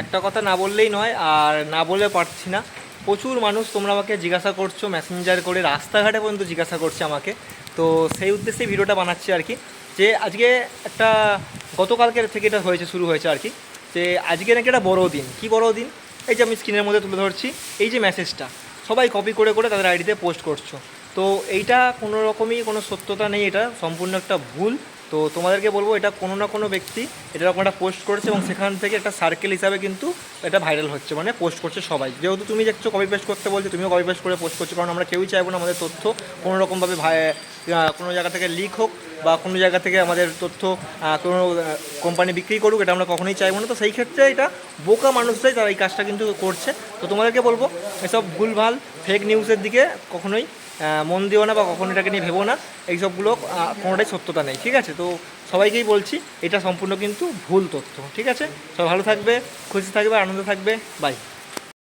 একটা কথা না বললেই নয়, আর না বলে পারছি না। প্রচুর মানুষ তোমরা আমাকে জিজ্ঞাসা করছ মেসেঞ্জার করে রাস্তাঘাটে পর্যন্ত জিজ্ঞাসা করছে আমাকে। তো সেই উদ্দেশ্যে ভিডিওটা বানাচ্ছি আর কি। যে আজকে একটা, গতকালকের থেকে এটা হয়েছে, শুরু হয়েছে আর কি। যে আজকে নাকি একটা বড় দিন। কি বড় দিন? এই যে আমি স্ক্রিনের মধ্যে তুলে ধরছি, এই যে মেসেজটা সবাই কপি করে করে তাদের আইডিতে পোস্ট করছ। তো এইটা কোনো রকমই কোনো সত্যতা নেই, এটা সম্পূর্ণ একটা ভুল। তো তোমাদেরকে বলব, এটা কোনো না কোনো ব্যক্তি এটা রকম একটা পোস্ট করেছে এবং সেখান থেকে একটা সার্কেল হিসাবে কিন্তু এটা ভাইরাল হচ্ছে মানে পোস্ট করছে সবাই। যেহেতু তুমি দেখছ কপি পেস্ট করতে বলছো, তুমিও কপি পেস্ট করে পোস্ট করছ, কারণ আমরা কেউই চাইব না আমাদের তথ্য কোনোরকমভাবে ভাই কোনো জায়গা থেকে লিক হোক বা কোনো জায়গা থেকে আমাদের তথ্য কোনো কোম্পানি বিক্রি করুক, এটা আমরা কখনোই চাইব না। তো সেই ক্ষেত্রে এটা বোকা মানুষরাই তারা এই কাজটা কিন্তু করছে। তো তোমাদেরকে বলব, এসব ভুলভাল ফেক নিউজের দিকে কখনোই মন দিও না বা কখনো এটাকে নিয়ে ভেবো না। এইসবগুলো কোনোটাই সত্যতা নেই, ঠিক আছে? তো সবাইকেই বলছি, এটা সম্পূর্ণ কিন্তু ভুল তথ্য, ঠিক আছে? সবাই ভালো থাকবে, খুশি থাকবে, আনন্দ থাকবে বাই